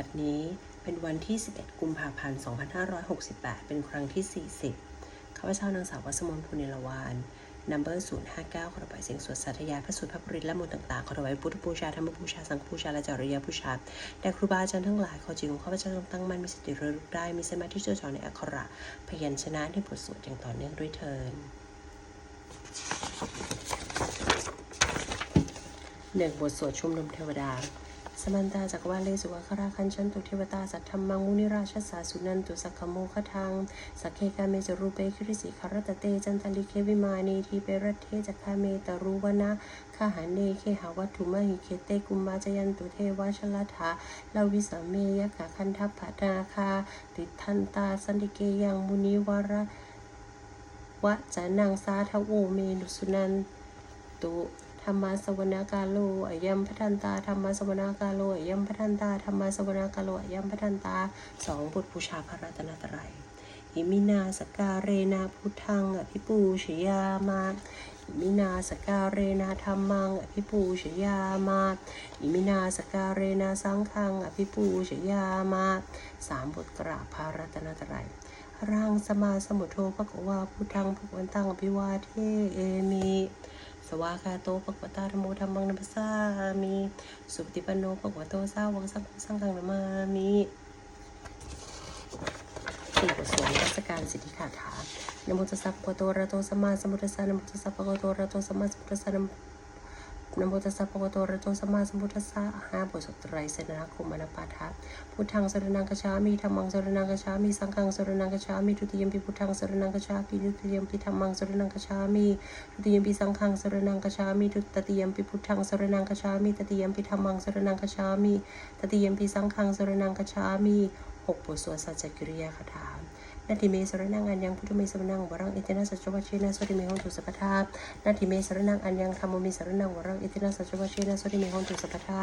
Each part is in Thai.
บัดนี้เป็นวันที่ 11 กุมภาพันธ์ 2568 เป็นครั้งที่ 40 ข้าพเจ้านางสาววัสมนภูเนลวานนัมเบอร์059 ขอถวายเสียงสวดสาธยายพระสุทธพระปริตและมนต์ต่างๆ ขอถวายพุทธบูชาธรรมบูชา สังฆบูชา และจริยบูชาแด่ครูบาอาจารย์ทั้งหลาย ขอจิตของข้าพเจ้าจงตั้งมั่นมีสติระลึกได้ มีสมาธิเจดจ่อในอักขระ พยัญชนะในบทสวดอย่างต่อเนื่องด้วยเทินหนึ่งบทสวดชุมนุมเทวดา สมันตาจักวาเลสุวะคราคันชันตุเทวตาสัทธรรมังมุนิราชสาสุนันตุสักขโมคทังสักเคกาเมจรูเปคริสิคารตเตจันตลิเควิมานีทีเปรตเทจักคาเมตรูวนะคาหาเนเคหาวัตถุมหิเคเตกุมมาจยันตุเทวชลถาลาวิสาเมยกะคันทัพพนาคา ติทันตาสันติเกยังมุนิวรวะจานังสาทโวเมนุสุนันตุ ธรรมาสวนากาโลอยัมพัทันตาธรรมาสวนากาโลอยัมพัทันตาธรรมาสวนากาโลอยัมพัทันตาสองบทบูชาพระรัตนตรัยอิมินาสการเรนาพุทธังอภิปูชยามาอิมินาสการเรนาธรรมังอภิปูชยามาอิมินาสการเรนาสังฆังอภิปูชยามาสามบทกราบพระรัตนตรัยร่างสมาสมุทโธภควาพุทธังภควันตังอภิวาเทเอมิ สวากาโตภควตาธรรมโมธรรมังนัมสสามีสุปฏิปันโนภควโตสาวกสังฆังสังฆังนามามีสี่บทสวดนมัสการสิทธิคาถานโมตัสสะปะโตระโตสัมมาสัมพุทธัสสะนโมตัสสะปะโตระโตสัมมาสัมพุทธัสสะ นโมตัสสะภะคะวะโตระโตสัมมาสัมพุทธัสสะห้าบทสวดไตรสรณคมอนาปาทะพุทธังสรณังกัจฉามิธัมมังสรณังกัจฉามิสังฆังสรณังกัจฉามิทุติยมปิพุทธังสรณังกัจฉามิทุติยมปิธัมมังสรณังกัจฉามิทุติยมปิสังฆังสรณังกัจฉามิทุตติยมปิพุทธังสรณังกัจฉามิตติยมปิธัมมังสรณังกัจฉามิตติยมปิสังฆังสรณังกัจฉามิหกบทสวดสัจจกิริยาคาถา นาทิเมสรนังอันยังพุทธเมสรนังวรังอิตินาสัจวัชเชนะสติเมหงตุสัพพทานาทิเมสรนังอันยังธรรมเมสรนังวรังอิตินาสัจวัชเชนะสติเมหงตุสัพพทา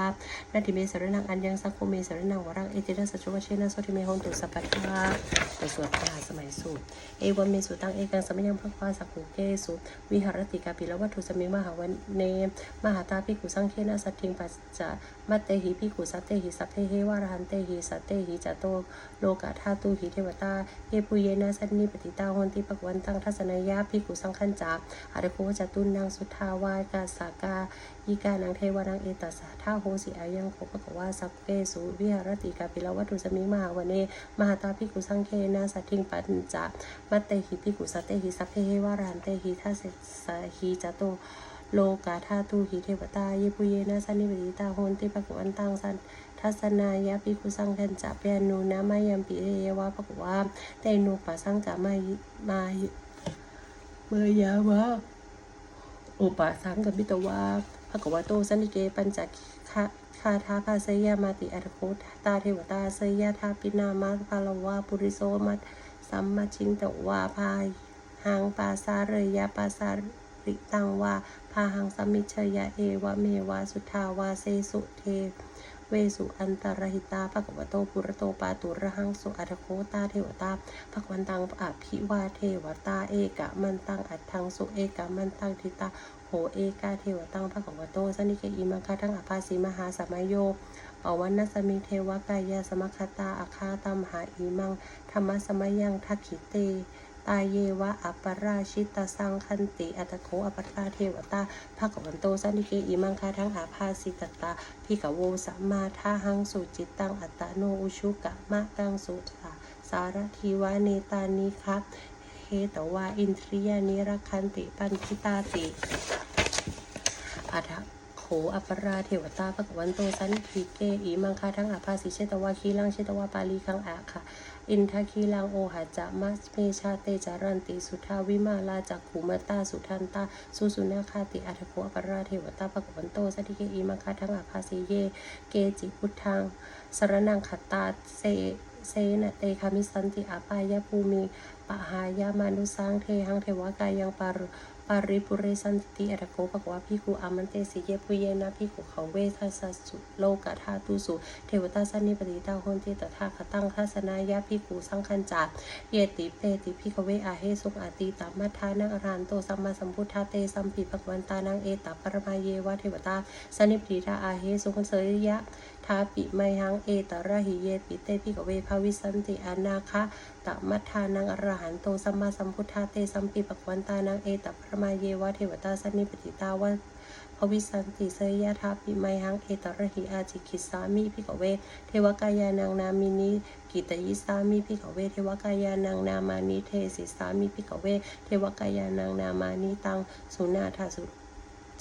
นาทิเมสรนังอันยังสังโฆเมสรนังวรังอิตินาสัจวัชเชนะสติเมหงตุสัพพทาไปสวดพรสมัยสูตรเอวัมเมสุตังเอกังสมัยยังพระควาสักขุเกสุวิหารติกาปิลวัตถุสมิมหาวันเนมหาตาภิกขุสังเคนะสัตถิงปัจจะมัตเตหิภิกขุสัตเตหิสัพเพเฮวารหันเตหิสัตเตหิจโตโลกาธาตุหิเทวตาเยปุเยนะสันนิปติตาหนติปกวันตังทัศนายาภิกุสังขันจาอาริโกจตุนนางสุทธาวากาสากาอีกานังเทวานังเอตัสสะท่าโหสิอายังโคปะกว่าสัพเกสุวิหารติกาปิลวัตุสมิงมหาวันเนมหาตาภิกุสังเคนะสัตถิงปัญจะมัตเตหิภิกุสัตเตหิสัพเพเฮวารันเตหิทัสสหิจโตโลกาธาตุหิเทวตาเยปุเยนะสันนิปติตาโหนติปะกวันตังสัน ทัศนายาภิกขุสังคันจะเปียนูนะมายัมปิเอยวะปะกว่าเตนูปะสังกะมามาเมยาวะอุปะสังกบิตวาภะกวะโตสันนิเกปัญจคาคาทาภาเสยามาติอัตโคตาเทวตาเสยาทาปินามาภาลวาปุริโสมัตสัมมาชิงตวาพายหังปาสาเรยาปาสาริตังวาพาหังสมิชยาเอวะเมวาสุทาวาเซสุเท เวสุอันตรหิตาภควโตปุระโตปาตุระหังสุอัตโคตาเทวตาภควันตังอภิวาเทวตาเอกะมันตังอัตถังสุเอกะมันตังทิตาโหเอกาเทวตังภควโตสนิเกอิมังคาทั้งอภาสีมหาสมัยโยปวันนสมิเทวกายาสมคตาอาคาตมหาอิมังธรรมสมัยยังทักขิเต ตาเยวะอัปปราชิตาสังคันติ อัตโคอัปปราเทวตาภาควันโตสันนิเกอิมังคาทั้งอาภาสิตตาพิกโวสัมมาทาหังสุจิตตังอัตตโนอุชุกะมะตังสุสาสารทีวาเนตานิครับเฮตวาอินทรียานิรคันติปันทิตาติอัฏฐ โข อัปปราเทวตาภควันโตสันทิเกอีมังคาทั้งอาภาสิเชตวาคีลังเชตวาปาลีคังอาค่ะ อินทคีลังโอหะจะมัสเมชาเตจารันติสุทาวิมาลาจักขุมตาสุทันตาสุสุนาคาติอัฏฐโขอัปปราเทวตาภควันโตสันทิเกอีมังคาทั้งอาภาสิเย เกจิพุทธังสรนังขตาเซเซนะเตคามิสันติอาปายาภูมิปะหายามานุสังเทหังเทวกายังปารุ ปาริปุเรสันติอัตโกปะกวาพิกุอามันเตสิเยปุเยนะพิกุเขาเวทัสสุโลกะธาตุสุ เทวตาสันนิปติตาโหนติตถาคตังทัสนายาพิกุสังคันจาเยติเปติพิกเวอาเฮสุงอาติตามัทธานังอรันโตสัมมาสัมพุทธาเตสัมปิปะกวันตานังเอตาปรมาเยวะเทวตาสันนิปติตาอาเฮสุงเสยยะ ทาปิไมหังเอตระหิเยปิเตพิกเวภาวิสันติอนาคะตมัทธานังอรหันโตสัมมาสัมพุทธาเตสัมปิปกวันตานังเอตพระมาเยวะเทวตาสันนิปติตาวะภวิสันติเสยยะทาปิไมหังเอตระหิอาจิกิสามิพิกเวเทวกายานังนามินิกิตยิสามิพิกเวเทวกายานังนามานิเทสิสามิพิกเวเทวกายานังนามานิตังสุนาทาสุ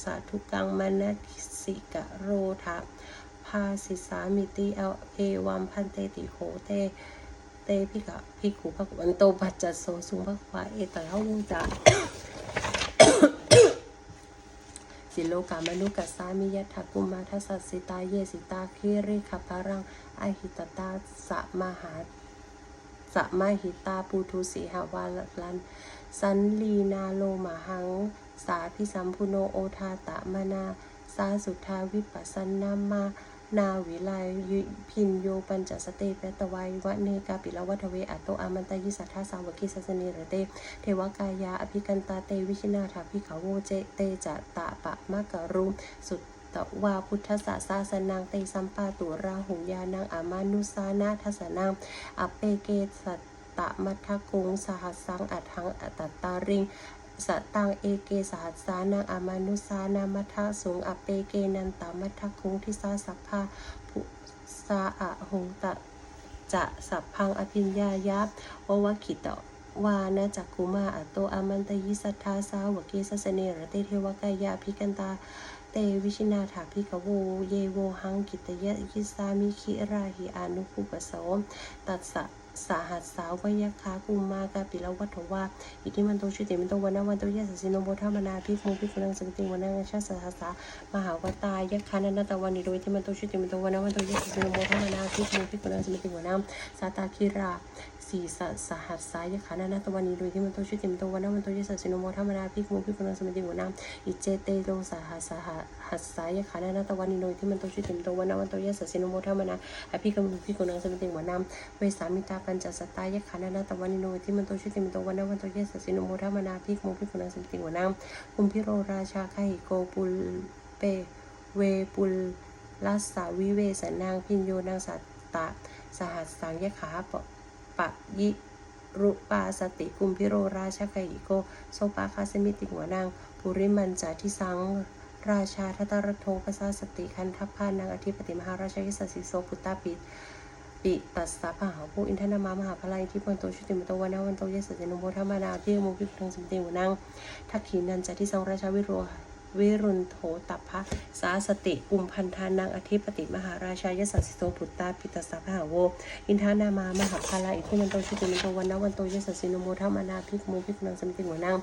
สาธุกังมนสิกะโรทาาสิสามิติเอเอวัมพันเตติโหเตเตพิกะพิกุภะวันโตปัจจัสโสสุภควาเอตระหูจาสิโลกามนุกัสสามิยะทักกุมาทัสสสิตาเยสิตาคิริขปารังอหิตตาสะมหาสะมหิตาปูทุสีหาวาลัน สันลีนาโลมหัง สาพิสัมพุโนโอทาตะมนา สาสุทาวิปัสสนามา นาวิไลยุพินโยปัญจสเตเปตวัยวะเนกาปิลวัทเวอัตโตอามันตยิสัทธาสาวกิสัสเนระเต เทวกายาอภิกันตาเตวิชินาถาภิขาวโวเจเตจะตะปะมะกะรุมสุตตวาพุทธสสาสนังเตสัมปาตุราหุยานังอามานุสานาทัสนังอเปเกสัตตะมัทธกุงสหัสสังอัทังอัตตาริง สตังเอเกสหัสสานังอมานุสานามัทธสุงอเปเกนันตามัทธคุงทิสาสัพพาภุสาอะหงตะจะสัพพังอภิญญายะววคิตะวานะจักกุมาอัตโตอามันตยิสัทธาสาวกเกสสเนรเตเทวกายาภิกันตาเตวิชินาถาภิกโวเยโวหังกิตยะยิสามิคิราหิอนุภูปโสมตัสสะ สาหัสสาววยคากุมากาปิละวัตถวาอิทิมันโตชุติมันโตวันนาวันโตยะสสิโนโบธรรมนาพิกมุภิกขุนังสมติวันังชาสหัสสามหาวตายะคานันตวันนิโรยทิมันโตชุติมันโตวันนาวันโตยะสสิโนโบธรรมนาพิกมุภิกขุนังสมติวันังสาตาคิรา สีสสหัสสายขานานาตวันนี้โดยที่มันโตชุติมันโตวันนั้นมันโตยสัสสิโนโมธรรมนาพิกมุพิกุณสมิติวนังอิเจเตโลสาหัสสหัสสายขานานาตวันนี้โดยที่มันโตชุติมันโตวันนั้นมันโตยสัสสิโนโมธรรมนาอภิกมุพิกุณสมิติวนังเวสามิตาปัญจสตายขานานาตวันนี้โดยที่มันโตชุติมันโตวันนั้นมันโตยสัสสิโนโมธรรมนาพิกมุพิกุณสมิติวนังคุมพิโรราชาไคโกปุลเปเวปุลลัสสาวิเวสนางพินโยนางสัตตะสหัสสังยขาป ปะยิรุปาสติกุมพิโรราชกอิโกโซปาคาสมิติหัวนางปุริมันจาทิสังราชาทัตรโทปสาสติคันทัพพานางอธิปติมหาราชยิสสิโสพุตตาปิปิตัสสะพหาภูอินทนามามหาพลายที่พนโตชุติมโตวันาวันโตเยสสินุโมธรรมนาพิโมพิพุทังสมติหัวนางทักขีนันจาทิสังราชาวิโร วิรุณโถตัพะสาสติกุมพันธานังอธิปติมหาราชายสัสสิโสพุตตาปิตสสะพหาโวอินทานามามหาภาลาอิคุมันโตชุติมันโตวันนะวันโตยสัสสิโนโมธรรมนาพิกโมพิกนังสมิติหัวนาง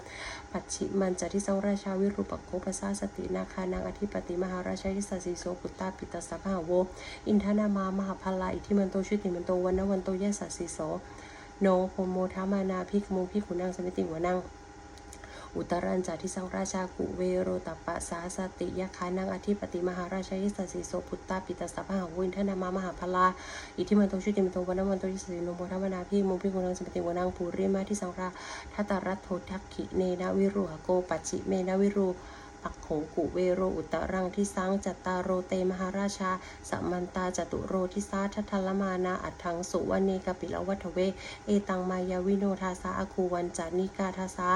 ปัจฉิมันจะที่สังราชาวิรูปโคปสาสตินาคานางอธิปติมหาราชายสัสสิโสพุตตาปิตสสะพหาโวอินทานามามหาภาลาอิทิมันโตชุติมันโตวันนะวันโตยสัสสิโสโนโพโมธรรมานาพิกโมพิกุนังสมิติหัวนาง อุตรันจาทิสังราชากุเวโรตปะสาสติยคานังอธิปติมหาราชยิสสิโสพุตตาปิตสสะพหาวินทนามามหาพลาอิทิมันโตชุติมันโตวันนวันโตยิสสินุโมธรรมนาพิมุพิกุนังสมติวนังภูริมาที่สังราทัตตรัตโททักขิเนนวิรุหโกปัจฉิเมนวิรุ ปักโขกุเวโรอุตรังที่สังจัตตาโรเตมหาราชาสัมมันตาจตุโรทิสาทัทลมานาอัฏฐังสุวเนกปิลวัทเว เอตังมายาวิโนทาสาอาคูวันจานิกาทาสา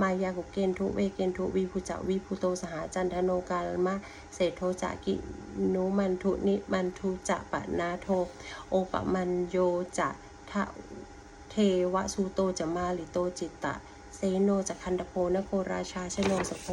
มายากุเกนทุเวเกนทุวิภูจวิภูโตสหจันทโนกาลมะเศโทจะกิโนมันทุนิมันทุจะปะนาโท โอปะมันโยจะทะเทวสุโตจะมาลิโตจิตตะ โนจักคันตโพนโคราชาชโนสโพ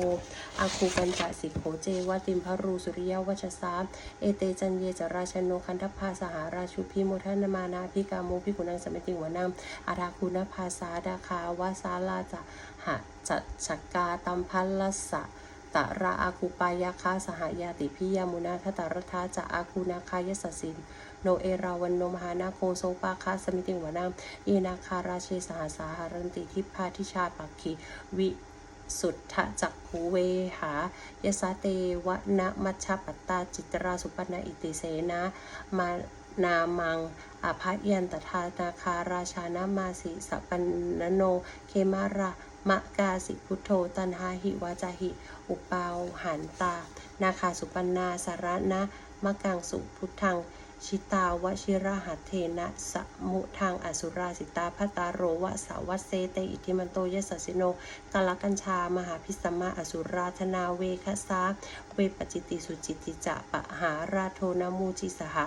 อาคูปัญจสิโขเจวติมพรูสุริยวัชสาเอเตจันเยจราชโนคันทพาสหาราชุพิโมทนามานาพิกาโมพิกุนังสมิติหัวนามอาราคุณภาสาดาคาวาสาลาจะหะจัดชักกาตัมพัลลสะตะระอาคูปายาคาสหายาติพิยามุนาทตารทาจะอาคูนาคายสสิน โนเอราวันโนมหานาโคโซปาคาสมิติหัวนามเอนาคาราเชสหาสาหารันติทิพาทิชาปักขีวิสุทธจักขูเวหายสาเตวนะมัชฌปัตตาจิตราสุปนาอิติเสนะมานามังอาภัยันตทานาคาราชานามาสิสปันนโน เคมารามะกาสิพุทโธตันหาหิวาจาหิ อุปาวหันตา นาคาสุปันนาสารนะมะกังสุพุทธัง ชิตาวชิระหัตเทนะสมุทังอสุราสิตาพัตตาโรวะสาวัสเซเตอิทิมันโตยสสสิโนกาลกัญชามหาพิสมาอสุราธนาเวคะสาเวปจิติสุจิติจะปะหาราโทนามูจิสหะ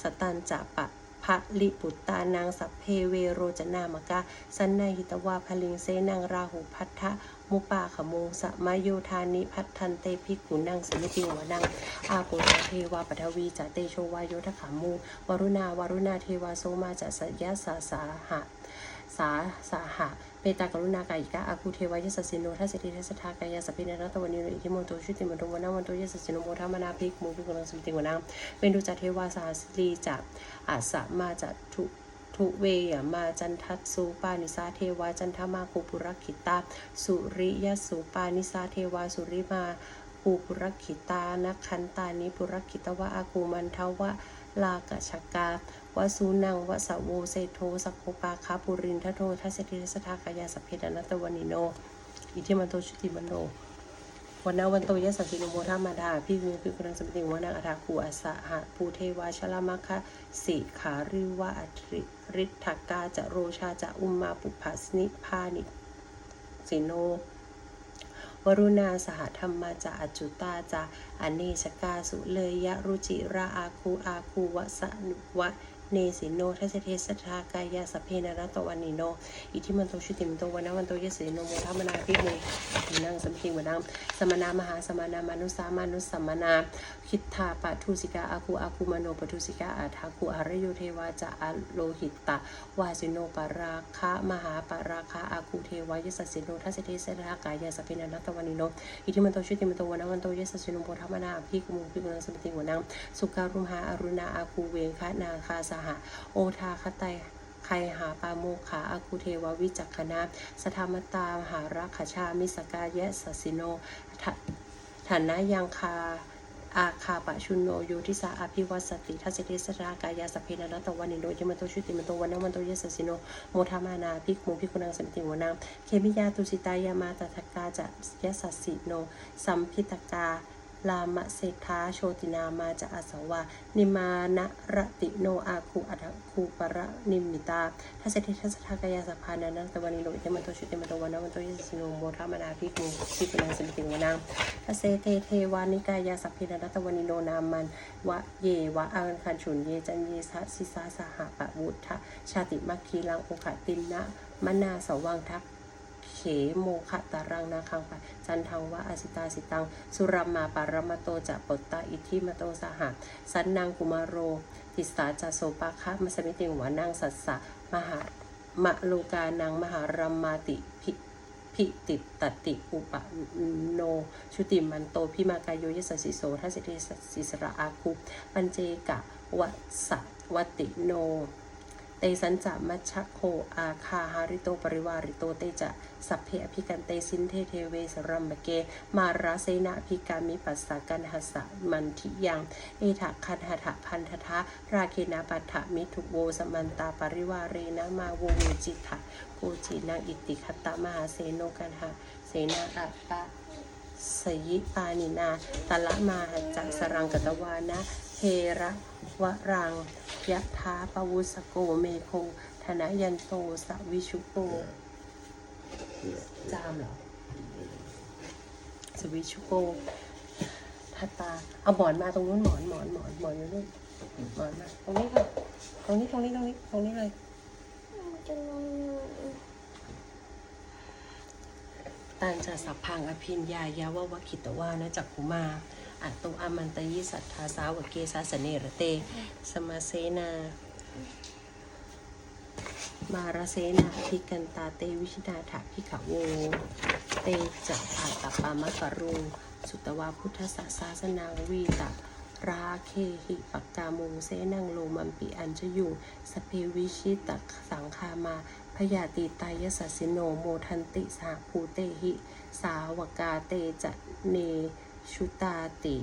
สตันจะปะพระลิปุตตานางสัพเพเวโรจนามกะ สันนหิตวาพลิงเสนังราหูพัทธะ มุปาขโมงสะมโยธานิพัททันเตภิกุนังสมิติวนังอาปุเทวาปทวีจะเตโชวายโยทขามูวรุณาวรุณาเทวาโสมาจะสยะสาสาหะสาสาหะเมตากรุณากายิกาอาคูเทวายสสสิโนทัสสิทิทัสทากายาสพพินรัตวันนิโรอิทิโมโตชุติมโตวนาวันโตยสสสิโนโมทามนาภิกมูภิกุณังสมิติวนังเป็นดุจเทวาสาสลีจะอาสมาจะ ทุเวยมาจันทัสสูปานิสาเทวาจันทมาภูปุรคิตา สุริยสูปานิสาเทวาสุริมาภูปุรคิตานักขันตานิปุรคิตวะอากูมันทวะลากชกาวสูนังวสโวเซโทสกโคปาคาปุรินทโททัสติทัสทากายาสเพดานัตตวนิโน อิทิมันโตชุติมันโน วันนาวันโตยสัสสิโนโมธามาดาพี่วิวพี่กุณังสมติวนาอัฐาคูอาสะหะภูเทวาชลมัคคะสิขาริวะอัตริริทกาจะโรชาจะอุมมาปุปัสนิพานิสิโนวรุณาสหธรรมาจะอจุตาจะอเนชกาสุเลยยะรุจิราอาคูอาคูวะสะนุวะเนสิโนทัสเทสทากายาสเพนารัตวันนิโน อิทิมันโตชุติมันโตวันนาวันโตยสิโนโมทามนาพิโมมินังสัมพิงวนังสมนามหาสมนามานุสามานุสัมมนา คิทาปะทุสิกาอาคูอาคูมโนปทุสิกาอาทาคูอารโยเทวาจะอโลหิตตะวาสิโนปราคะมหาปราคะอาคูเทวายสสสิโนทัสเทสทากายาสเพนารัตวันนิโน อิทิมันโตชุติมันโตวันนาวันโตยสสิโนโมทามนาพิกมุพิกุนังสมพิงวนังสุการุมหาอรุณาอาคูเวงคะนาคาสหะโอทาคไตใครหาปาโมขาอาคุเทววิจักขณะสธรรมตามหารักขชามิสกายะสสิโนฐานะยังคาอาคาปะชุนโนโยทิสาอภิวัสติทัสสิสรากายาสเพนันตวันนิโนยมันโตชุติมันโตวันนมันโตยสสิโนโมทามานาภิกมุภิกุนังสัมติวนังเคมิยาตุสิตายามาตถกาจะยสสสิโน สัมพิตกา ลามะเศรษฐาโชตินามาจะอาสวานิมานะรติโนอาคูอัตคูปะระนิมิตาทัศเททัสทากายาสภานานังตะวันิโรอิเตมันโตชุติมันโตวันนามันโตยสสิโนโมทามนาภิกมุภิกุนังสมิติวนังทัสเซเทเทวานิกายาสัพพินานัตตวันนิโนนามันวะเยวะอังคันฉุนเยจันเยสะสิสาสหปะวุฒะชาติมัคคีลังโอขตินนะมนาสวังทัก โมขะตารังนาคังปะจันทังวะอาสิตาสิตัง สุรัมมาปารมโตจะปตตาอิทิมโตสหะสันนางกุมารโร ติสาจะโสปาคะมสมิติงวานางสัสสะมหามะโลกานังมหารัมมาติพิพิติตติอุปโน ชุติมันโตพิมากายโยยสสิโสทัสสิเทสสิสระอาคุปัญเจกะวัสสะวติโน ตสันจะมัชโคอาคาหาริโตปริวาริโตเตจะสัพเพอภิกันเตสินเทเทเวสรัมเก มาราเซนะภิกามิปัสสะกันหัสะมันทิยัง เอถะคันหะพันธทะราเคนาปัฏฐมิทุโวสมันตาปริวาเรนะมาโวเวจิตถะโกจินังอิติคัตตมหาเสโนกันหะเสนาอัตตะสยิปานินาตะละมาหัจจสรังกตวานะ ระวรังยะทาปวุสโกเมโคธนยันโตสวิชุโก จามเหรอ สวิชุโกทัตตา เอาหมอนมาตรงนู้นหมอนหมอนหมอนหมอนอยู่นู่นหมอนมาตรงนี้ค่ะ ตรงนี้ตรงนี้ตรงนี้ตรงนี้เลยตันจะสัพพังอภินยายาววคิตวานะจักขุมา อัตโตอามันตยิสัทธาสาวกเกสาสเนรเต สมาเสนา มาราเสนาพิกันตาเตวิชินาถาพิขโว เตจัอาตปามะกรุง สุตวาพุทธศาสาสนาวีตะราเคหิปักกามุงเสนังโลมัมปิอัญชยุงสเพวิชิตะสังคามาพยาติตายสัสิโนโมทันติสาภูเตหิ สาวกาเตจะเน ชุตาติ